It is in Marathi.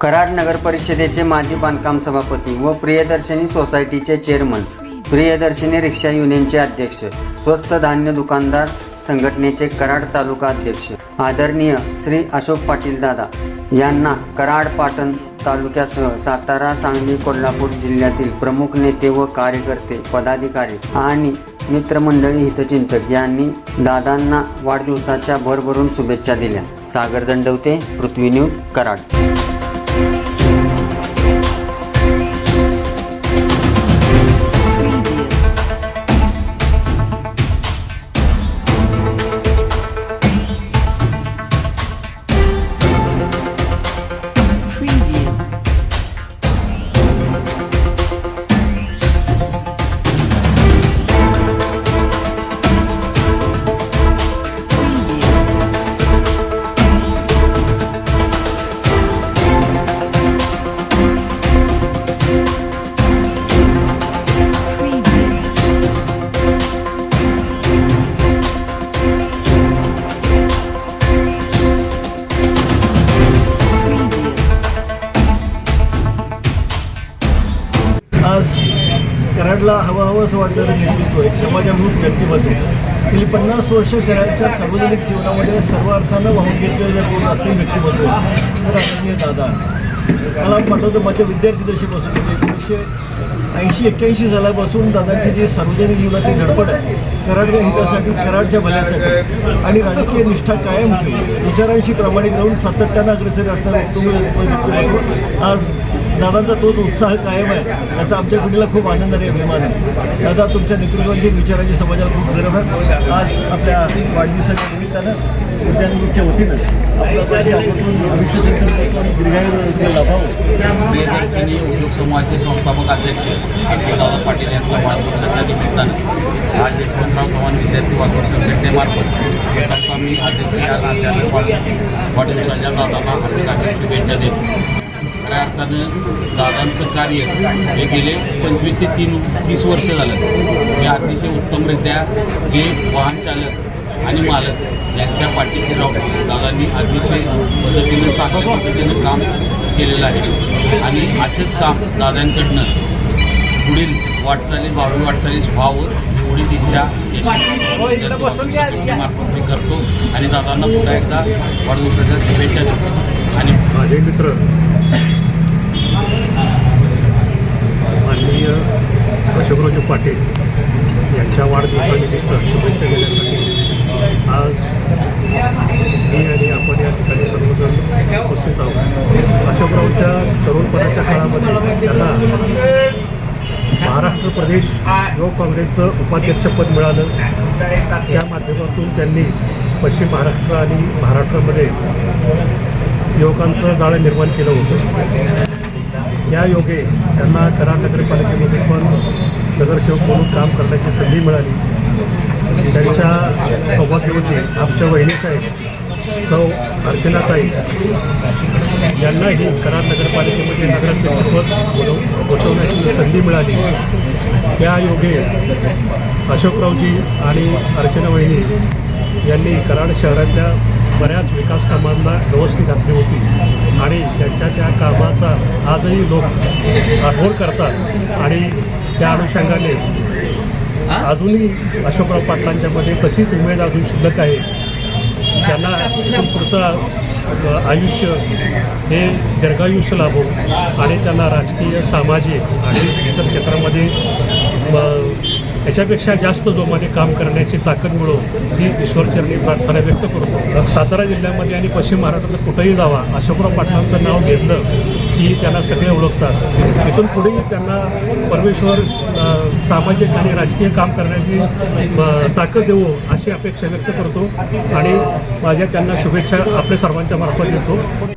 कराड नगर परिषदेचे माजी बांधकाम सभापती व प्रियदर्शनी सोसायटीचे चेअरमन प्रियदर्शनी रिक्षा युनियनचे अध्यक्ष स्वस्त धान्य दुकानदार संघटनेचे कराड तालुका अध्यक्ष आदरणीय श्री अशोक पाटील दादा यांना कराड पाटण तालुक्यासह सातारा सांगली कोल्हापूर जिल्ह्यातील प्रमुख नेते व कार्यकर्ते पदाधिकारी आणि मित्रमंडळी हितचिंतक यांनी दादांना वाढदिवसाच्या भरभरून शुभेच्छा दिल्या. सागर दंडवते पृथ्वी न्यूज कराड. मला हवं हवं असं वाटणारं नेतृत्व एक समाजाभूत व्यक्तिमत्व गेली पन्नास वर्ष खेळाच्या सार्वजनिक जीवनामध्ये सर्व अर्थानं वाहून घेतलेलं जर कोण असलेलं व्यक्तिमत्व तर आदरणीय दादा. मला आठवतं माझ्या विद्यार्थी दशेपासून एकोणीसशे ऐंशी एक्क्याऐंशी सालापासून दादांची जी सार्वजनिक जीवनातली धडपड आहे कराडच्या हितासाठी कराडच्या भल्यासाठी आणि राजकीय निष्ठा कायम ठेवली विचारांशी प्रामाणिक राहून सातत्यानं अग्रेसर असणारे उत्तम आज दादांचा तोच उत्साह कायम आहे याचा आमच्या पिढीला खूप आनंद आणि अभिमान आहे. दादा तुमच्या नेतृत्वाची विचारांची समाजाला खूप गरज आहे. आज आपल्या वाढदिवसाच्या निमित्तानं उद्यान वतीनं आपलं दीर्घायू लाभावं. प्रियदर्शनी उद्योग समूहाचे संस्थापक अध्यक्ष दादा पाटील यांच्या वाढदिवसाच्या निमित्तानं आज यशवंतराव चव्हाण विद्यार्थी वाहतूक संघटनेमार्फत मी अध्यक्ष या नात्यानं वाढदिवसाच्या दादांना हार्दिक हार्दिक शुभेच्छा देतो. खऱ्या अर्थानं दादांचं कार्य हे गेले पंचवीस ते तीन तीस वर्ष झालं. हे अतिशय उत्तमरित्या हे वाहन चालक आणि मालक यांच्या पाठीशी राहून दादांनी अतिशय पद्धतीनं चांगल्या पद्धतीनं काम केलेलं आहे. आणि असेच काम दादांकडनं पुढील वाटचाली भावी वाटचालीस व्हावं एवढीच इच्छा मार्फत मी करतो आणि दादांना पुन्हा एकदा वाढदिवसाच्या शुभेच्छा देतो. आणि माझे मित्र माननीय अशोकरावजी पाटील यांच्या वाढदिवसानिमित्त शुभेच्छा देण्यासाठी आज मी आणि आपण या ठिकाणी सर्वजण उपस्थित आहोत. अशोकरावच्या तरुणपणाच्या काळामध्ये त्यांना महाराष्ट्र प्रदेश युवक काँग्रेसचं उपाध्यक्षपद मिळालं. त्या माध्यमातून त्यांनी पश्चिम महाराष्ट्र आणि महाराष्ट्रामध्ये युवकांचं जाळं निर्माण केलं होतं. या योगे त्यांना कराड नगरपालिकेमध्ये पण नगरसेवक म्हणून काम करण्याची संधी मिळाली. त्यांच्या सौभाग्यवती आमच्या वहिनीसाहेब सौ अर्चनाताई यांनाही कराड नगरपालिकेमध्ये नगराध्यक्षपद बसवण्याची संधी मिळाली. त्या योगे अशोकरावजी आणि अर्चना वहिनी यांनी कराड शहरातल्या बऱ्याच विकास कामांना व्यवस्थित घातली होती. आणि त्यांच्या त्या कामाचा आजही लोक आठवण करतात. आणि त्या अनुषंगाने अजूनही अशोकराव पाटलांच्यामध्ये तशीच उमेद अजून शिल्लक आहे. त्यांना पुढचं आयुष्य हे दीर्घायुष्य लाभो. आणि त्यांना राजकीय सामाजिक आणि इतर क्षेत्रामध्ये याच्यापेक्षा जास्त जोमाने काम करण्याची ताकद मिळो ही ईश्वरचरणी प्रार्थना व्यक्त करतो. सातारा जिल्ह्यामध्ये आणि पश्चिम महाराष्ट्रात कुठंही जावा अशोकराव पाटलांचं नाव घेतलं की त्यांना सगळे ओळखतात. इथून पुढेही त्यांना परमेश्वर सामाजिक आणि राजकीय काम करण्याची ताकद देवो अशी अपेक्षा व्यक्त करतो आणि माझ्या त्यांना शुभेच्छा आपल्या सर्वांच्या मार्फत देतो.